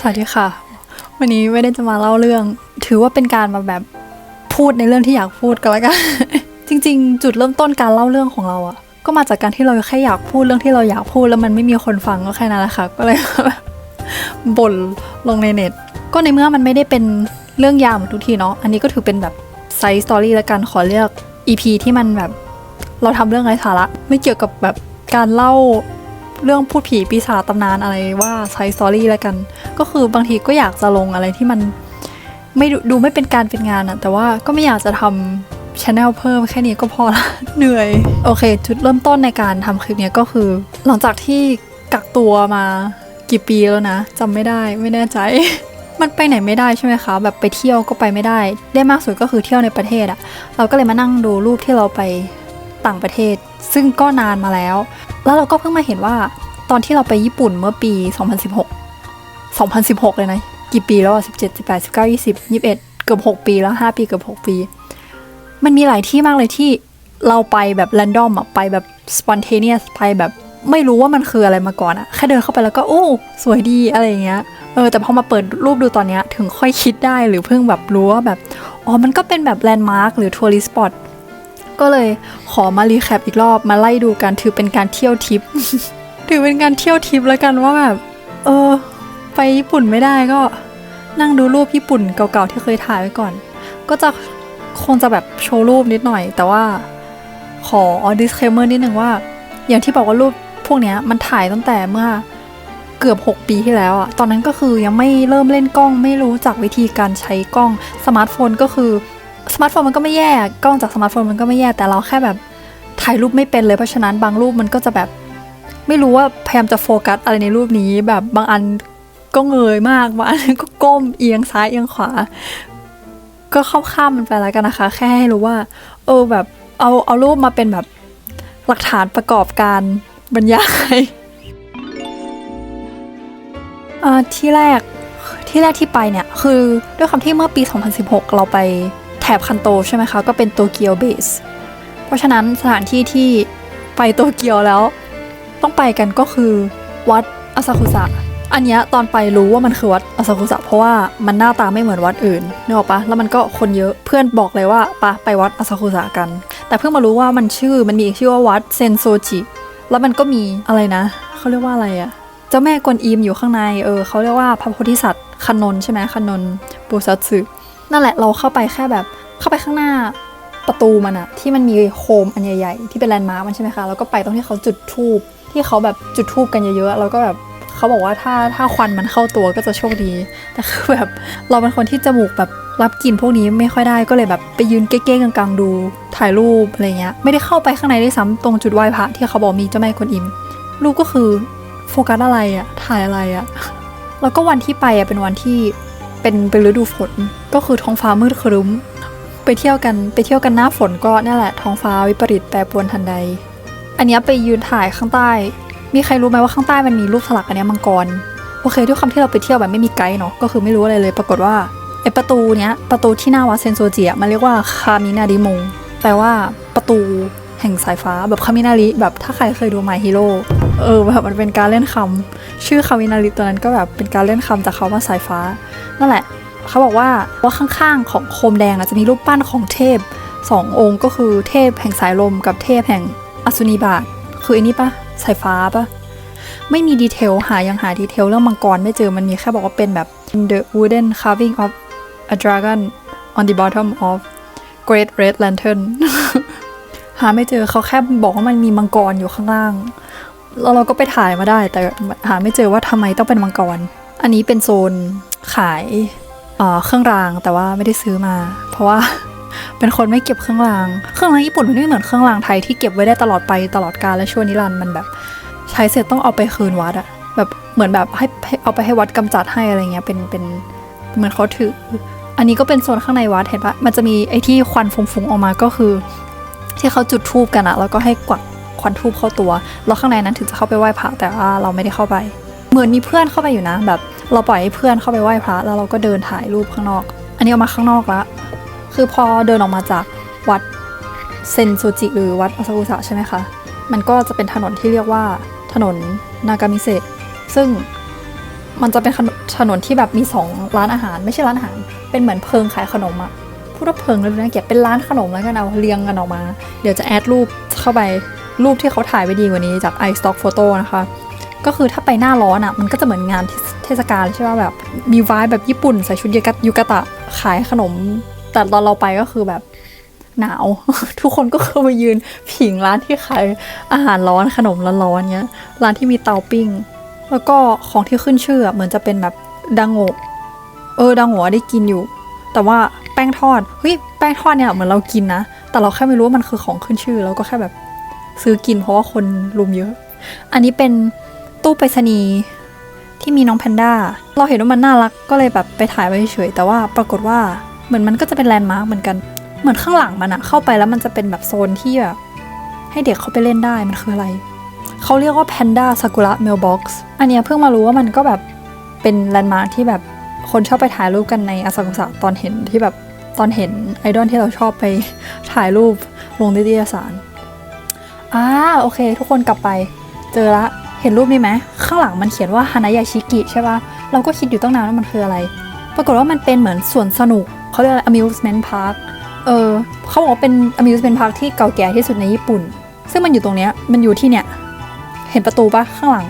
สวัสดีค่ะ วันนี้ไม่ได้จะมาเล่าเรื่อง ถือว่าเป็นการมาแบบพูดในเรื่องที่อยากพูดก็แล้วกัน จริง ๆ จุดเริ่มต้นการเล่าเรื่องของเราอะก็มาจากการที่เราแค่อยากพูดเรื่องที่เราอยากพูดแล้วมันไม่มีคนฟังก็แค่นั้นแหละค่ะ ก็เลยบ่นลงในเน็ต ก็ในเมื่อมันไม่ได้เป็นเรื่องยาวเหมือนทุกทีเนาะ อันนี้ก็ถือเป็นแบบไซส์สตอรี่ล้วกัน ขอเลือก EP ที่มันแบบ เราทำเรื่องไร้สาระ ไม่เกี่ยวกับแบบการเล่า เรื่องพูดผีปีศาจตำนานอะไรว่าไซส์สตอรี่แล้วกัน ก็คือบางทีก็อยากจะลงอะไรที่มันไม่ดูดูไม่เป็นการเป็นงานอะแต่ว่าก็ไม่อยากจะทำช anel เพิ่มแค่นี้ก็พอละเหนื่อย โอเค จุดเริ่มต้นในการทำคลิปนี้ก็คือ หลังจากที่กักตัวมากี่ปีแล้วนะจำไม่ได้ไม่แน่ใจ มันไปไหนไม่ได้ใช่ไหมคะ แบบไปเที่ยวก็ไปไม่ได้ ได้มากสุดก็คือเที่ยวในประเทศอะเราก็เลยมานั่งดูรูปที่เราไปต่างประเทศ ซึ่งก็นานมาแล้ว แล้วเราก็เพิ่งมาเห็นว่าตอนที่เราไปญี่ปุ่นเมื่อปี 2016 2016 เลยนะ กี่ปีแล้วอะ17 18 19 20 21 เกือบ 6 ปีแล้ว 5 ปีเกือบ 6 ปี มันมีหลายที่มากเลยที่เราไปแบบแรนดอมอะ ไปแบบ spontaneous ไปแบบไม่รู้ว่ามันคืออะไรมาก่อนอะแค่เดินเข้าไปแล้วก็โอ้ สวยดีอะไรอย่างเงี้ย เออ แต่พอมาเปิดรูปดูตอนเนี้ยถึงค่อยคิดได้หรือเพิ่งแบบรู้ว่าแบบ อ๋อ มันก็เป็นแบบแลนด์มาร์คหรือทัวริสต์สปอต ก็เลยขอมารีแคปอีกรอบมาไล่ดูกันถือเป็นการเที่ยวทิป ถือเป็นการเที่ยวทิปแล้วกันว่าแบบเออ ไปญี่ปุ่นไม่ได้ก็ นั่งดูรูปญี่ปุ่นเก่าๆที่เคยถ่ายไว้ก่อน ก็จะคงจะแบบโชว์รูปนิดหน่อย แต่ว่าขอ disclaimer นิดหนึ่งว่า อย่างที่บอกว่ารูปพวกเนี้ยมันถ่ายตั้งแต่เมื่อเกือบ 6 ปีที่แล้วอะตอนนั้นก็คือยังไม่เริ่มเล่นกล้อง ไม่รู้จักวิธีการใช้กล้อง สมาร์ทโฟนก็คือ สมาร์ทโฟนมันก็ไม่แย่ กล้องจากสมาร์ทโฟนมันก็ไม่แย่ แต่เราแค่แบบถ่ายรูปไม่เป็นเลย เพราะฉะนั้นบางรูปมันก็จะแบบ ไม่รู้ว่าพยายามจะโฟกัสอะไรในรูปนี้ แบบบางอันก็เงยมาก บางอันก็ก้มเอียงซ้ายเอียงขวา ก็เข้าข้ามมันไปแล้วกันนะคะ แค่ให้รู้ว่า เออแบบเอาเอารูปมาเป็นแบบหลักฐานประกอบการบรรยายที่แรกที่แรกที่ไปเนี่ย คือด้วยความที่เมื่อปี 2016 เราไป บคันโตใช่ไหมคะ ก็เป็นโตเกียวเบส เพราะฉะนั้นสถานที่ที่ไปโตเกียวแล้ว ต้องไปกันก็คือวัดอาซากุสะอันเนี้ยตอนไปรู้ว่ามันคือวัดอาซากุสะเพราะว่ามันหน้าตาไม่เหมือนวัดอื่นนึกออกปะแล้วมันก็คนเยอะเพื่อนบอกเลยว่าปะไปวัดอาซากุสะกัน แต่เพิ่งมารู้ว่ามันชื่อมันมีชื่อว่าวัดเซนโซจิแล้วมันก็มีอะไรนะเขาเรียกว่าอะไรอะเจ้าแม่กวนอิมอยู่ข้างในเออเขาเรียกว่าพระโพธิสัตว์คานนใช่ไหมคานนปูซัตสึนั่นแหละเราเข้าไปแค่แบบ เข้าไปข้างหน้าประตูมันอะที่มันมีโคมอันใหญ่ๆที่เป็นแลนด์มาร์กมันใช่ไหมคะแล้วก็ไปตรงที่เขาจุดธูปที่เขาแบบจุดธูปกันเยอะๆแล้วก็แบบเขาบอกว่าถ้าถ้าควันมันเข้าตัวก็จะโชคดีแต่คือแบบเราเป็นคนที่จมูกแบบรับกลิ่นพวกนี้ไม่ค่อยได้ก็เลยแบบไปยืนเก้ๆกลางๆดูถ่ายรูปอะไรเงี้ยไม่ได้เข้าไปข้างในด้วยซ้ำตรงจุดไหว้พระที่เขาบอกมีเจ้าแม่กวนอิมรูปก็คือโฟกัสอะไรอะถ่ายอะไรอะแล้วก็วันที่ไปอะเป็นวันที่เป็นเป็นฤดูฝนก็คือท้องฟ้ามืดครึ้ม ไปเที่ยวกันไปเที่ยวกันหน้าฝนก็นี่แหละท้องฟ้าวิปริตแปรปรวนทันใด อันนี้ไปยืนถ่ายข้างใต้ มีใครรู้ไหมว่าข้างใต้มันมีรูปสลักอันนี้มังกรโอเคด้วยความที่เราไปเที่ยวแบบไม่มีไกด์เนาะก็คือไม่รู้อะไรเลย ปรากฏว่าไอประตูเนี้ยประตูที่หน้าวัดเซนโซจิอะมันเรียกว่าคามินาดิมงแปลว่าประตูแห่งสายฟ้าแบบคามินาริแบบถ้าใครเคยดู My Hero เออแบบมันเป็นการเล่นคำชื่อคามินาริตัวนั้นก็แบบเป็นการเล่นคำจากคาว่าสายฟ้านั่นแหละ เขาบอกว่าว่าข้างๆของโคมแดงนะจะมีรูปปั้นของเทพสององค์ก็คือเทพแห่งสายลมกับเทพแห่งอสุนีบาตคืออันนี้ปะสายฟ้าปะไม่มีดีเทลหายังหาดีเทลเรื่องมังกรไม่เจอมันมีแค่บอกว่าเป็นแบบ the wooden carving of a dragon on the bottom of great red lantern หาไม่เจอเขาแค่บอกว่ามันมีมังกรอยู่ข้างล่างแล้วเราก็ไปถ่ายมาได้ แต่หาไม่เจอว่าทำไมต้องเป็นมังกร อันนี้เป็นโซนขาย เครื่องรางแต่ว่าไม่ได้ซื้อมา เพราะว่าเป็นคนไม่เก็บเครื่องราง เครื่องรางญี่ปุ่นมันไม่เหมือนเครื่องรางไทยที่เก็บไว้ได้ตลอดไปตลอดกาลและชั่วนิรันดร์มันแบบ ใช้เสร็จต้องเอาไปคืนวัดอะแบบเหมือนแบบให้เอาไปให้วัดกำจัดให้อะไรเงี้ยเป็นเป็นเหมือนเขาถือ อันนี้ก็เป็นโซนข้างในวัดเห็นปะมันจะมีไอ้ที่ควันฟุ้งๆออกมาก็คือ ที่เขาจุดธูปกันอะแล้วก็ให้กวักควันธูปเข้าตัว แล้วข้างในนั้นถึงจะเข้าไปไหว้พระแต่ว่าเราไม่ได้เข้าไป เหมือนมีเพื่อนเข้าไปอยู่นะ แบบเราปล่อยให้เพื่อนเข้าไปไหว้พระ แล้วเราก็เดินถ่ายรูปข้างนอก อันนี้ออกมาข้างนอกละคือพอเดินออกมาจากวัดเซนซูจิหรือวัดอาซากุสะใช่ไหมคะ มันก็จะเป็นถนนที่เรียกว่าถนนนากามิเซะซึ่งมันจะเป็นถนนที่แบบมีสองร้านอาหาร ไม่ใช่ร้านอาหาร เป็นเหมือนเพิงขายขนมอะพูดว่าเพิงแล้วดูนะเกียรติเป็นร้านขนมแล้วกันเอาเรียงกันออกมา เดี๋ยวจะแอดรูปเข้าไปรูปที่เขาถ่ายไว้ดีกว่านี้จาก iStock Photo นะคะ ก็คือถ้าไปหน้าร้อนอะมันก็จะเหมือนงานเทศกาลใช่ป่ะแบบมีวายแบบญี่ปุ่นใส่ชุดยูกะยูกะตะขายขนม แต่ตอนเราไปก็คือแบบหนาว ทุกคนก็คือมายืนผิงร้านที่ขายอาหารร้อนขนมร้อนๆเงี้ยร้านที่มีเตาปิ้ง แล้วก็ของที่ขึ้นชื่ออะเหมือนจะเป็นแบบดังโงเออดังโงได้กินอยู่ แต่ว่าแป้งทอดเฮ้ยแป้งทอดเนี่ยเหมือนเรากินนะ แต่เราแค่ไม่รู้ว่ามันคือของขึ้นชื่อเราก็แค่แบบซื้อกินเพราะว่าคนรุมเยอะ อันนี้เป็น ตู้ไปรษณีย์ที่มีน้องแพนด้า เราเห็นว่ามันน่ารักก็เลยแบบไปถ่ายไว้เฉยแต่ว่าปรากฏว่าเหมือนมันก็จะเป็นแลนด์มาร์กเหมือนกัน เหมือนข้างหลังมันอะเข้าไปแล้วมันจะเป็นแบบโซนที่แบบให้เด็กเขาไปเล่นได้มันคืออะไร เขาเรียกว่า Panda Sakura Mailbox อันเนี้ยเพิ่งมารู้ว่ามันก็แบบเป็นแลนด์มาร์คที่แบบคนชอบไปถ่ายรูปกันในอาซากุสะตอนเห็นที่แบบตอนเห็นไอดอลที่เราชอบไปถ่ายรูปลงนิตยสารอ่าโอเค ทุกคนกลับไป เจอละ เห็นรูปนี้ไหมข้างหลังมันเขียนว่าฮานายาชิกิใช่ปะเราก็คิดอยู่ตั้งนานว่ามันคืออะไร ปรากฏว่ามันเป็นเหมือนสวนสนุกเขาเรียกอะไร amusement park เออเขาบอกว่าเป็น amusement park ที่เก่าแก่ที่สุดในญี่ปุ่น ซึ่งมันอยู่ตรงเนี้ย มันอยู่ที่เนี่ยเห็นประตูปะข้างหลัง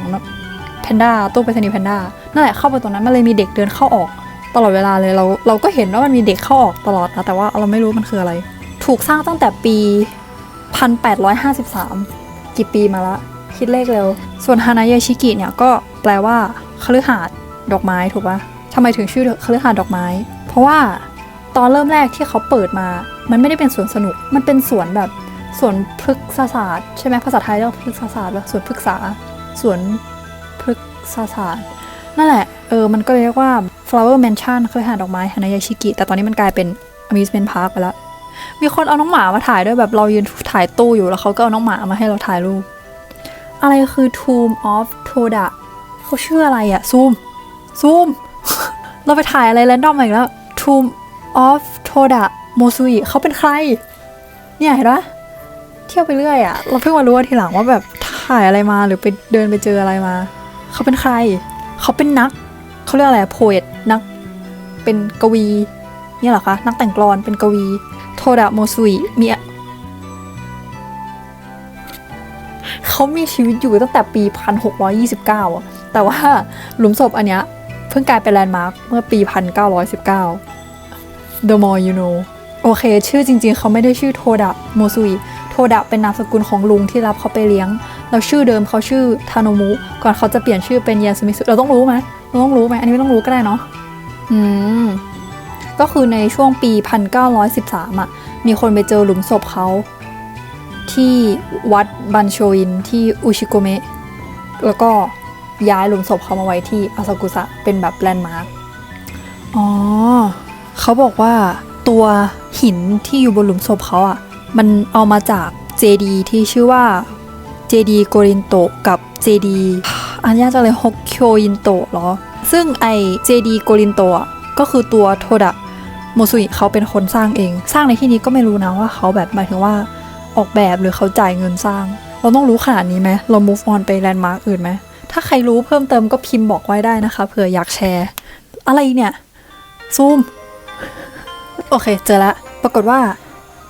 แพนด้าตู้ไปรษณีย์แพนด้านั่นแหละเข้าไปตรงนั้นมันเลยมีเด็กเดินเข้าออกตลอดเวลาเลยเราเราก็เห็นว่ามันมีเด็กเข้าออกตลอดนะแต่ว่าเราไม่รู้มันคืออะไร ถูกสร้างตั้งแต่ปี 1853 กี่ปีมาละ คิดเลขเร็ว ส่วนฮานายาชิกิเนี่ยก็แปลว่าคฤหาสน์ดอกไม้ถูกปะทำไมถึงชื่อคฤหาสน์ดอกไม้ เพราะว่าตอนเริ่มแรกที่เขาเปิดมา มันไม่ได้เป็นสวนสนุก มันเป็นสวนแบบสวนพฤกษศาสตร์ ใช่ไหมภาษาไทยเรียกพฤกษศาสตร์ว่าสวนพฤกษาสวนพฤกษศาสตร์ นั่นแหละ เออ มันก็เลยเรียกว่า flower mansion คฤหาสน์ดอกไม้ฮานายาชิกิ แต่ตอนนี้มันกลายเป็น amusement park ไปแล้ว มีคนเอาน้องหมามาถ่ายด้วยแบบเรายืนถ่ายตู้อยู่แล้วเขาก็เอาน้องหมามาให้เราถ่ายรูป อะไรคือ Tomb of Toda เขาชื่ออะไรอะซูมซูม เราไปถ่ายอะไรแรนดอมอีกแล้ว Tomb of Toda Mosui เขาเป็นใคร เนี่ยเห็นปะเที่ยวไปเรื่อยอะเราเพิ่งมารู้ทีหลังว่าแบบถ่ายอะไรมาหรือไปเดินไปเจออะไรมา เขาเป็นใคร เขาเป็นนัก เขาเรียกอะไรโพเอตนัก เป็นกวี เนี่ยเหรอคะ นักแต่งกลอนเป็นกวี โทดะโมซุยมี เขามีชีวิตอยู่ตั้งแต่ปี 1629อะแต่ว่าหลุมศพอันเนี้ยเพิ่งกลายเป็นแลนด์มาร์คเมื่อปี 1919 The more you know โอเค ชื่อจริงๆ เขาไม่ได้ชื่อโทดะโมซุยโทดะเป็นนามสกุลของลุงที่รับเขาไปเลี้ยง แล้วชื่อเดิมเขาชื่อทาโนมุ ก่อนเขาจะเปลี่ยนชื่อเป็นยาสุมิสุเราต้องรู้ไหมเราต้องรู้ไหมอันนี้ไม่ต้องรู้ก็ได้เนาะอืมก็คือในช่วงปี 1913อะ มีคนไปเจอหลุมศพเขา ที่วัดบันโชอินที่อุชิโกเมะแล้วก็ย้ายหลุมศพเขามาไว้ที่อาซากุสะเป็นแบบแลนด์มาร์คอ๋อ เขาบอกว่าตัวหินที่อยู่บนหลุมศพเขาอะ มันเอามาจากเจดีที่ชื่อว่าเจดีโกรินโตกับเจดีอันยากจังเลยฮกโคยินโตเหรอ ซึ่งไอเจดีโกรินโตอะก็คือตัวโทดะโมซุยเขาเป็นคนสร้างเอง สร้างในที่นี้ก็ไม่รู้นะว่าเขาแบบหมายถึงว่า ออกแบบหรือเขาจ่ายเงินสร้าง เราต้องรู้ขนาดนี้ไหมเรา move on ไปแลนด์มาร์กอื่นไหมถ้าใครรู้เพิ่มเติมก็พิมพ์บอกไว้ได้นะคะเผื่ออยากแชร์ อะไรเนี่ยซูมโอเค เจอละปรากฏว่า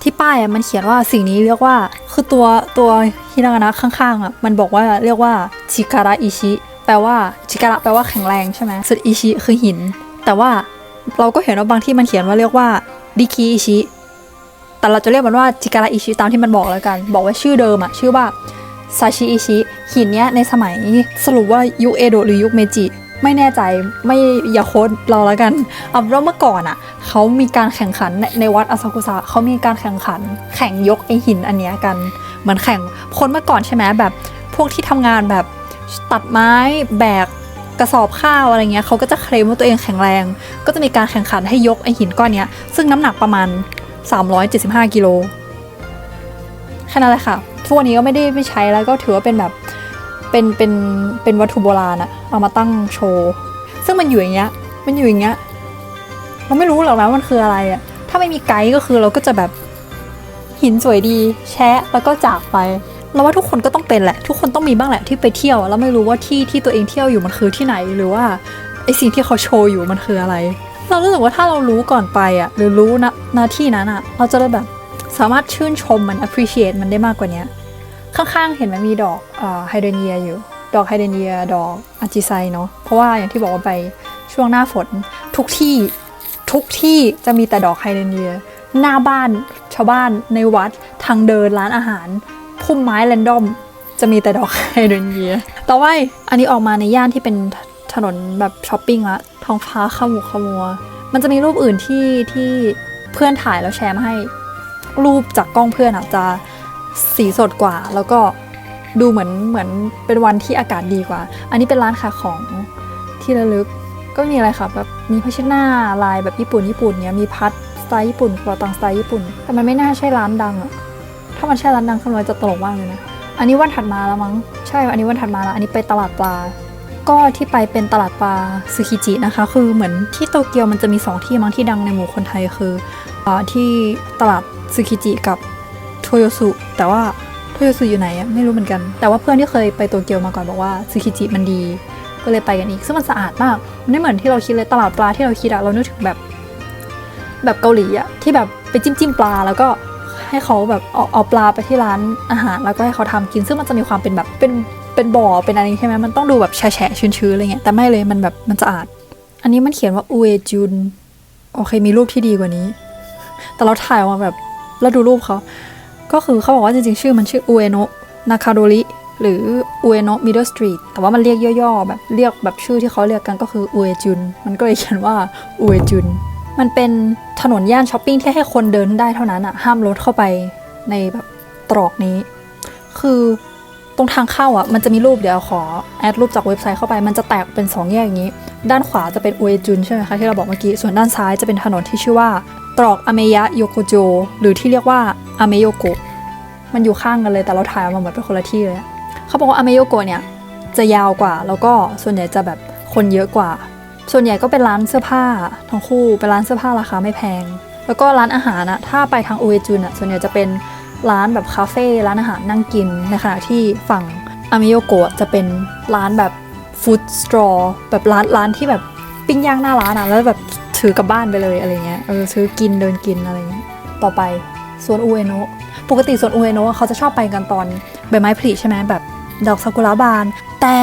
ที่ป้ายมันเขียนว่าสิ่งนี้เรียกว่าคือตัวตัวฮิรากานะข้างๆอะมันบอกว่าเรียกว่าชิการะอิชิแปลว่าชิการะแปลว่าแข็งแรงใช่ไหมส่วนอิชิคือหิน แต่ว่าเราก็เห็นว่าบางที่มันเขียนว่าเรียกว่าดิคิอิชิ แต่เราจะเรียกมันว่าจิการะอิชิตามที่มันบอกแล้วกัน บอกว่าชื่อเดิมอะชื่อว่าซาชิอิชิหินเนี้ยในสมัยสรุปว่ายุคเอโดะหรือยุคเมจิไม่แน่ใจไม่อย่าโค้ดเราแล้วกันเอาเป็นว่าเมื่อก่อนอะเขามีการแข่งขันในในวัดอาซากุสะเขามีการแข่งขัน แข่งยกไอหินอันเนี้ยกันเหมือนแข่งคนเมื่อก่อนใช่ไหมแบบ พวกที่ทำงานแบบตัดไม้แบกกระสอบข้าวอะไรเงี้ยเขาก็จะเคลมว่าตัวเองแข็งแรง ก็จะมีการแข่งขันให้ยกไอหินก้อนเนี้ยซึ่งน้ำหนักประมาณ 375 กิโลแค่นั้นแหละค่ะทุกวันนี้ก็ไม่ได้ไม่ใช้แล้วก็ถือว่าเป็นแบบเป็นเป็นเป็นวัตถุโบราณอะเอามาตั้งโชว์ ซึ่งมันอยู่อย่างเงี้ย มันอยู่อย่างเงี้ย เราไม่รู้หรอกนะมันคืออะไรอะถ้าไม่มีไกด์ก็คือเราก็จะแบบหินสวยดี แชะแล้วก็จากไปเราว่าทุกคนก็ต้องเป็นแหละ ทุกคนต้องมีบ้างแหละที่ไปเที่ยว แล้วไม่รู้ว่าที่ที่ตัวเองเที่ยวอยู่มันคือที่ไหนหรือว่าไอสิ่งที่เขาโชว์อยู่มันคืออะไร เรารู้สึกว่าถ้าเรารู้ก่อนไปอะหรือรู้นะหนาที่นั้นอะเราจะได้แบบสามารถชื่นชมมัน appreciate มันได้มากกว่านี้ข้างๆเห็นไหมมีดอกไฮเดรเนียอยู่ ดอกไฮเดรเนียดอกอาจิไซเนาะเพราะว่าอย่างที่บอกว่าไปช่วงหน้าฝนทุกที่ทุกที่จะมีแต่ดอกไฮเดรเนีย หน้าบ้านชาวบ้านในวัดทางเดินร้านอาหารพุ่มไม้แรนดอมจะมีแต่ดอกไฮเดรเนีย ต่อไปอันนี้ออกมาในย่านที่เป็น ถนนแบบช้อปปิ้งละท้องฟ้าขมุกขมัว มันจะมีรูปอื่นที่ที่เพื่อนถ่ายแล้วแชร์มาให้ รูปจากกล้องเพื่อนอะจะสีสดกว่า แล้วก็ดูเหมือนเหมือนเป็นวันที่อากาศดีกว่า อันนี้เป็นร้านขายของที่ระลึกก็มีอะไรค่ะแบบมีผ้าเช็ดหน้าลายแบบญี่ปุ่นญี่ปุ่นเนี้ยมีพัดสไตล์ญี่ปุ่นกระเป๋าตังค์สไตล์ญี่ปุ่น แต่มันไม่น่าใช่ร้านดังอะถ้ามันใช่ร้านดังขึ้นมาจะตลกมากเลยนะอันนี้วันถัดมาแล้วมั้งใช่ อันนี้วันถัดมาแล้วอันนี้ไปตลาดปลา ก็ที่ไปเป็นตลาดปลาซึคิจินะคะ คือเหมือนที่โตเกียวมันจะมีสองที่มั้งที่ดังในหมู่คนไทยคืออที่ตลาดซึคิจิกับโทโยสุ แต่ว่าโทโยสุอยู่ไหนไม่รู้เหมือนกัน แต่ว่าเพื่อนที่เคยไปโตเกียวมาก่อนบอกว่าซึคิจิมันดี ก็เลยไปกันอีก ซึ่งมันสะอาดมากมันไม่เหมือนที่เราคิดเลยตลาดปลาที่เราคิดอะเรานึกถึงแบบ แบบเกาหลีอะที่แบบไปจิ้มจิ้มปลาแล้วก็ให้เขาแบบเอาเอาปลาไปที่ร้านอาหารแล้วก็ให้เขาทำกิน ซึ่งมันจะมีความเป็นแบบเป็น เป็นบ่อเป็นอะไรใช่ไหมมันต้องดูแบบแฉะชื้นๆอะไรเงี้ยแต่ไม่เลยมันแบบมันสะอาด อันนี้มันเขียนว่าอุเอจุนโอเคมีรูปที่ดีกว่านี้ แต่เราถ่ายออกมาแบบแล้วดูรูปเขาก็คือเขาบอกว่าจริงๆ ชื่อมันชื่ออุเอโนะนาคาโดริหรืออุเอโนะมิดเดิลสตรีทแต่ว่ามันเรียกย่อๆแบบเรียกแบบชื่อที่เขาเรียกกันก็คืออุเอจุนมันก็เลยเขียนว่าอุเอจุนมันเป็นถนนย่านช้อปปิ้งที่ให้คนเดินได้เท่านั้นอะห้ามรถเข้าไปในแบบตรอกนี้ คือ ตรงทางเข้าอะมันจะมีรูปเดี๋ยวขอแอดรูปจากเว็บไซต์เข้าไปมันจะแตกเป็น 2 แยกอย่างนี้ ด้านขวาจะเป็นอุเอจุนใช่ไหมคะที่เราบอกเมื่อกี้ส่วนด้านซ้ายจะเป็นถนนที่ชื่อว่า ตรอกอเมยะโยโกโจหรือที่เรียกว่าอเมโยโกะมันอยู่ข้างกันเลยแต่เราถ่ายออกมาเหมือนเป็นคนละที่เลยเขาบอกว่าอเมโยโกะเนี่ยจะยาวกว่า แล้วก็ส่วนใหญ่จะแบบคนเยอะกว่า ส่วนใหญ่ก็เป็นร้านเสื้อผ้าทั้งคู่เป็นร้านเสื้อผ้าราคาไม่แพง แล้วก็ร้านอาหารนะถ้าไปทางอุเอจุนอะส่วนใหญ่จะเป็น ร้านแบบคาเฟ่ร้านอาหารนั่งกินในขณะที่ฝั่งอามิโยโกะจะเป็นร้านแบบฟู้ดสตรอแบบร้านร้านที่แบบปิ้งย่างหน้าร้านอะแล้วแบบถือกลับบ้านไปเลยอะไรเงี้ยเออซื้อกินเดินกินอะไรเงี้ยต่อไปสวนอุเอโนะปกติสวนอุเอโนะเขาจะชอบไปกันตอนใบไม้ผลิใช่ไหมแบบดอกซากุระบาน แต่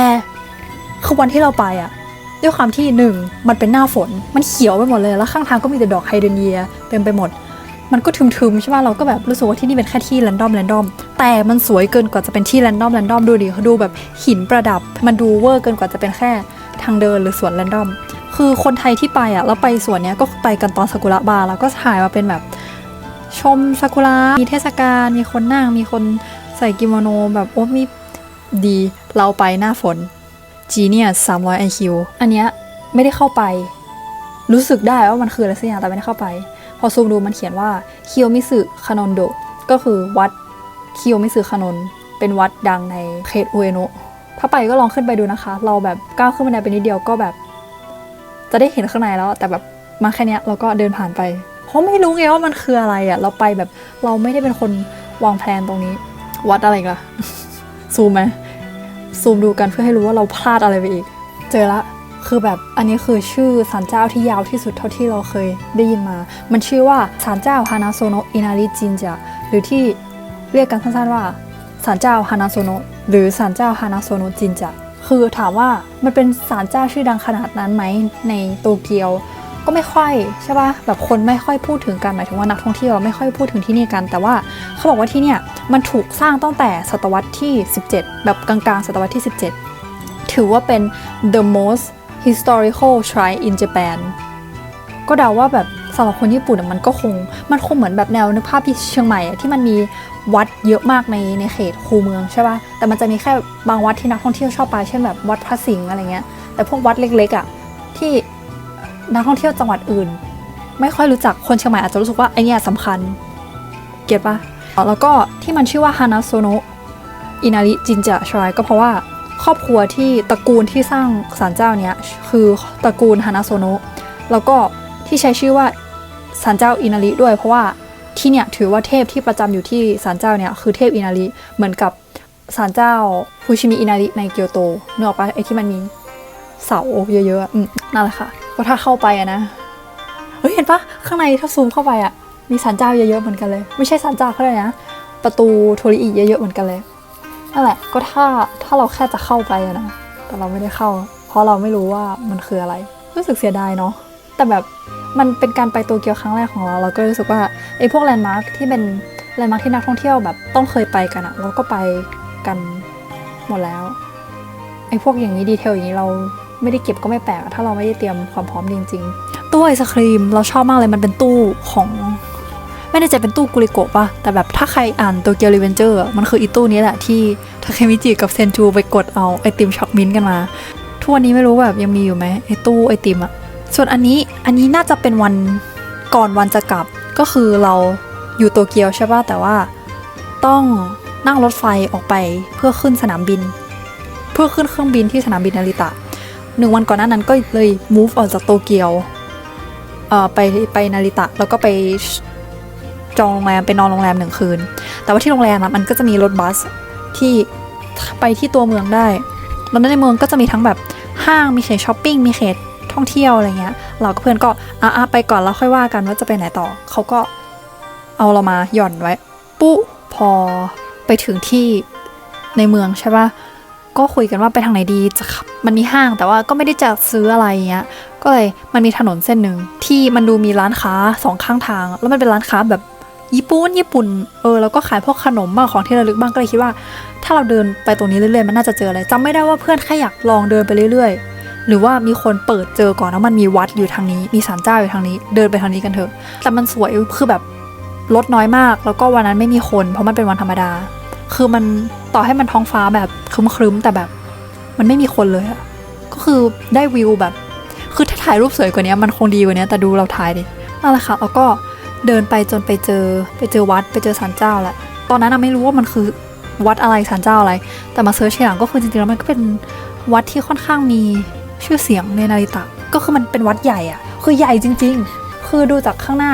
คือวันที่เราไปอะด้วยความที่หนึ่งมันเป็นหน้าฝนมันเขียวไปหมดเลยแล้วข้างทางก็มีแต่ดอกไฮเดรเนียเต็มไปหมด มันก็ทึมๆใช่ป่ะเราก็แบบรู้สึกว่าที่นี่เป็นแค่ที่แรนดอมแรนดอมแต่มันสวยเกินกว่าจะเป็นที่แรนดอมแรนดอมดูดิเขาดูแบบหินประดับ มันดูเวอร์เกินกว่าจะเป็นแค่ทางเดินหรือสวนแรนดอมคือคนไทยที่ไปอะแล้วไปสวนเนี้ยก็ไปกันตอนซากุระบานแล้วก็ถ่ายมาเป็นแบบชมซากุระมีเทศกาลมีคนนั่งมีคนใส่กิโมโนแบบโอ้มีดีเราไปหน้าฝน Genius 300 IQ อันเนี้ยไม่ได้เข้าไป รู้สึกได้ว่ามันคืออะไรสักอย่างแต่ไม่ได้เข้าไป พอซูมดูมันเขียนว่าเคิโอมิสึคานอนโดก็คือวัดเคิโอมิสึคานนเป็นวัดดังในเขตอุเอโนะถ้าไปก็ลองขึ้นไปดูนะคะ เราแบบก้าวขึ้นบันไดไปนิดเดียวก็แบบ จะได้เห็นข้างในแล้วแต่แบบมาแค่นี้เราก็เดินผ่านไป เพราะไม่รู้ไงว่ามันคืออะไรอะ่ะ เราไปแบบเราไม่ได้เป็นคนวางแผนตรงนี้ วัดอะไรกันซูมไหมซูมดูกันเพื่อให้รู้ว่าเราพลาดอะไรไปอีก เจอละ คือแบบอันนี้คือชื่อศาลเจ้าที่ยาวที่สุดเท่าที่เราเคยได้ยินมา มันชื่อว่าศาลเจ้าฮานาโซโนะอินาริจินจาหรือที่เรียกกันสั้นๆว่าศาลเจ้าฮานาโซโนะหรือศาลเจ้าฮานาโซโนะจินจาคือถามว่ามันเป็นศาลเจ้าชื่อดังขนาดนั้นไหมในโตเกียว ก็ไม่ค่อยใช่ปะแบบคนไม่ค่อยพูดถึงกันหมายถึงว่านักท่องเที่ยวไม่ค่อยพูดถึงที่นี่กัน แต่ว่าเขาบอกว่าที่เนี่ยมันถูกสร้างตั้งแต่ศตวรรษที่ 17 แบบกลางๆศตวรรษที่ 17 ถือว่าเป็น the most historical shrine in Japan ก็เดาว่าแบบสำหรับคนญี่ปุ่นอะมันก็คง มันคงเหมือนแบบแนวนึกภาพที่เชียงใหม่ที่มันมีวัดเยอะมากในในเขตคูเมืองใช่ปะแต่มันจะมีแค่บางวัดที่นักท่องเที่ยวชอบไปเช่นแบบวัดพระสิงห์อะไรเงี้ย แต่พวกวัดเล็กๆอะที่นักท่องเที่ยวจังหวัดอื่น ไม่ค่อยรู้จักคนเชียงใหม่อาจจะรู้สึกว่าไอเนี้ยสำคัญ เก็ตปะแล้วก็ที่มันชื่อว่าฮานาโซโนะอินาริจินจะชรายก็เพราะว่า ครอบครัวที่ตระกูลที่สร้างศาลเจ้าเนี้ยคือตระกูลฮานาโซโนะแล้วก็ที่ใช้ชื่อว่าศาลเจ้าอินาริด้วย เพราะว่าที่เนี่ยถือว่าเทพที่ประจำอยู่ที่ศาลเจ้าเนี่ยคือเทพอินาริเหมือนกับศาลเจ้าฟูชิมิอินาริในเกียวโตเนื้ออกปะไอที่มันมีเสาเยอะๆอะอืมนั่นแหละค่ะก็ถ้าเข้าไปอะนะเฮ้ยเห็นปะข้างในถ้าซูมเข้าไปอะมีศาลเจ้าเยอะๆเหมือนกันเลย ไม่ใช่ศาลเจ้าเขาเลยนะประตูโทริอิเยอะๆเหมือนกันเลย นั่นแหละ ก็ถ้าถ้าเราแค่จะเข้าไปอะนะ แต่เราไม่ได้เข้า เพราะเราไม่รู้ว่ามันคืออะไร รู้สึกเสียดายเนาะ แต่แบบมันเป็นการไปโตเกียวครั้งแรกของเรา เราก็รู้สึกว่าไอ้พวกแลนด์มาร์คที่เป็นแลนด์มาร์คที่นักท่องเที่ยวแบบต้องเคยไปกันอะเราก็ไปกันหมดแล้วไอ้พวกอย่างนี้ดีเทลอย่างนี้เราไม่ได้เก็บก็ไม่แปลกถ้าเราไม่ได้เตรียมความพร้อมจริงๆตู้ไอศครีมเราชอบมากเลยมันเป็นตู้ของ ไม่แน่ใจเป็นตู้กุริโกะปะแต่แบบถ้าใครอ่านโตเกียวรีเวนเจอร์มันคืออีตู้นี้แหละที่ทาเคมิจิกับเซนจูไปกดเอาไอติมช็อกมินกันมาทุกวันนี้ไม่รู้แบบยังมีอยู่ไหมไอตู้ไอติมอะส่วนอันนี้อันนี้น่าจะเป็นวันก่อนวันจะกลับก็คือเราอยู่โตเกียวใช่ปะแต่ว่า ต้องนั่งรถไฟออกไปเพื่อขึ้นสนามบิน เพื่อขึ้นเครื่องบินที่สนามบินนาริตะหนึ่งวันก่อนหน้านั้นก็เลย move ออกจากโตเกียวไปไปนาริตะแล้วก็ไป จองโรงแรมไปนอนโรงแรมหนึ่งคืน แต่ว่าที่โรงแรมอะมันก็จะมีรถบัสที่ไปที่ตัวเมืองได้แล้วในเมืองก็จะมีทั้งแบบห้างมีเขตช้อปปิ้งมีเขตท่องเที่ยวอะไรเงี้ย เรากับเพื่อนก็อะๆไปก่อนแล้วค่อยว่ากันว่าจะไปไหนต่อเขาก็เอาเรามาหย่อนไว้ ปุ๊พอไปถึงที่ในเมืองใช่ปะก็คุยกันว่าไปทางไหนดีจะมันมีห้างแต่ว่าก็ไม่ได้จะซื้ออะไรเงี้ยก็เลยมันมีถนนเส้นหนึ่งที่มันดูมีร้านค้าสองข้างทาง แล้วมันเป็นร้านค้าแบบ ญี่ปุ่นญี่ปุ่นเออแล้วก็ขายพวกขนมบ้างของที่ระลึกบ้างก็เลยคิดว่า ถ้าเราเดินไปตรงนี้เรื่อยๆมันน่าจะเจออะไรจำไม่ได้ว่าเพื่อนแค่อยากลองเดินไปเรื่อย ๆ หรือว่ามีคนเปิดเจอก่อนว่ามันมีวัดอยู่ทางนี้ มีศาลเจ้าอยู่ทางนี้ เดินไปทางนี้กันเถอะ แต่มันสวยคือแบบรถน้อยมาก แล้วก็วันนั้นไม่มีคน เพราะมันเป็นวันธรรมดา คือมันต่อให้มันท้องฟ้าแบบครึ้มๆแต่แบบ มันไม่มีคนเลยอะก็คือได้วิวแบบ คือถ้าถ่ายรูปสวยกว่านี้มันคงดีกว่านี้แต่ดูเราถ่ายดินั่นแหละค่ะแล้วก็ เดินไปจนไปเจอไปเจอวัดไปเจอศาลเจ้าแหละ ตอนนั้นไม่รู้ว่ามันคือวัดอะไรศาลเจ้าอะไร แต่มาเซิร์ชทีหลังก็คือจริงๆแล้วมันก็เป็นวัดที่ค่อนข้างมีชื่อเสียงในนาริตะ ก็คือมันเป็นวัดใหญ่อะคือใหญ่จริง ๆ คือดูจากข้างหน้า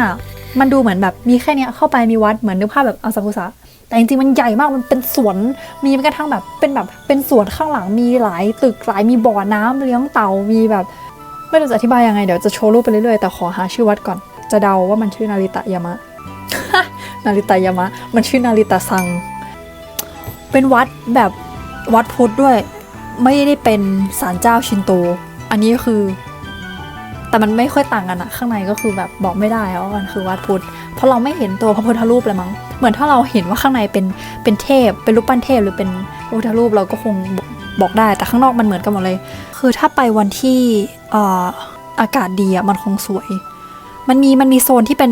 มันดูเหมือนแบบมีแค่นี้เข้าไปมีวัดเหมือนนึกภาพแบบอาซากุสะแต่จริงๆมันใหญ่มากมันเป็นสวนมีแม้กระทั่งแบบเป็นแบบเป็นสวนข้างหลังมีหลายตึกหลายมีบ่อน้ำเลี้ยงเต่ามีแบบ ไม่รู้จะอธิบายยังไงเดี๋ยวจะโชว์รูปไปเรื่อยๆแต่ขอหาชื่อวัดก่อน จะเดาว่ามันชื่อนาริตะยามะ นาริตะยามะ มันชื่อนาริตะซัง เป็นวัดแบบวัดพุทธด้วย ไม่ได้เป็นศาลเจ้าชินโต อันนี้คือ แต่มันไม่ค่อยต่างกันอะข้างในก็คือแบบบอกไม่ได้ว่ามันคือวัดพุทธ เพราะเราไม่เห็นตัวพระพุทธรูปเลยมั้ง เหมือนถ้าเราเห็นว่าข้างในเป็นเป็นเทพ เป็นรูปปั้นเทพหรือเป็นพระพุทธรูปเราก็คงบอกได้ แต่ข้างนอกมันเหมือนกันหมดเลย คือถ้าไปวันที่อออากาศดีอะมันคงสวย มันมีมันมีโซนที่เป็น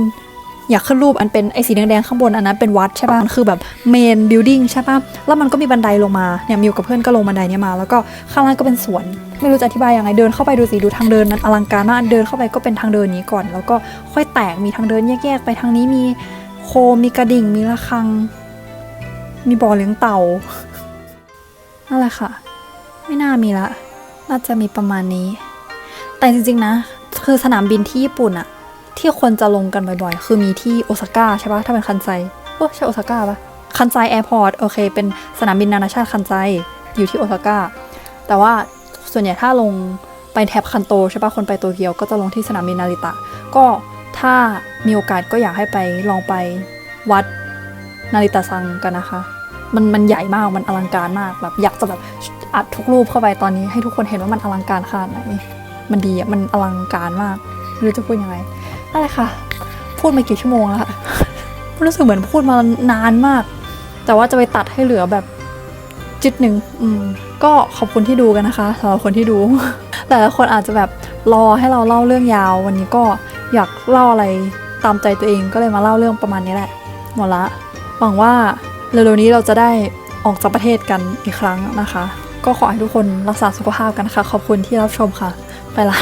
อยากขึ้นรูปอันเป็นไอ้สีแดงๆข้างบนอันนั้นเป็นวัดใช่ป่ะมันคือแบบเมนบิลดิ่งใช่ป่ะ แล้วมันก็มีบันไดลงมา เนี่ยมิวกับเพื่อนก็ลงบันไดเนี่ยมา แล้วก็ข้างล่างก็เป็นสวน ไม่รู้จะอธิบายยังไงเดินเข้าไปดูสิดูทางเดินนั้นอลังการมาก เดินเข้าไปก็เป็นทางเดินนี้ก่อน แล้วก็ค่อยแตกมีทางเดินแยกๆไปทางนี้มีโคมมีกระดิ่งมีระฆัง มีบ่อเลี้ยงเต่านั่นแหละค่ะ ไม่น่ามีละ น่าจะมีประมาณนี้ แต่จริงๆนะ คือสนามบินที่ญี่ปุ่นอะ ที่คนจะลงกันบ่อยๆ คือมีที่โอซาก้าใช่ปะถ้าเป็นคันไซเออใช่โอซาก้าปะคันไซแอร์พอร์ตโอเค เป็นสนามบินนานาชาติคันไซอยู่ที่โอซาก้าแต่ว่าส่วนใหญ่ถ้าลงไปแถบคันโตใช่ปะคนไปโตเกียวก็จะลงที่สนามบินนาริตะ ก็ถ้ามีโอกาสก็อยากให้ไปลองไปวัดนาริตะซังกันนะคะ มันมันใหญ่มากมันอลังการมากแบบอยากจะแบบอัดทุกรูปเข้าไปตอนนี้ให้ทุกคนเห็นว่ามันอลังการขนาดไหนมันดีอะมันอลังการมากไม่รู้จะพูดยังไง นั่นแหละค่ะ พูดมากี่ชั่วโมงแล้วรู้สึกเหมือนพูดมานานมาก แต่ว่าจะไปตัดให้เหลือแบบจิตหนึ่งอืมก็ขอบคุณที่ดูกันนะคะสำหรับคนที่ดู แต่ละคนอาจจะแบบรอให้เราเล่าเรื่องยาว วันนี้ก็อยากเล่าอะไรตามใจตัวเองก็เลยมาเล่าเรื่องประมาณนี้แหละหมดละหวังว่าเร็วๆนี้เราจะได้ออกจากประเทศกันอีกครั้งนะคะ ก็ขอให้ทุกคนรักษาสุขภาพกันค่ะ ขอบคุณที่รับชมค่ะ ไปละ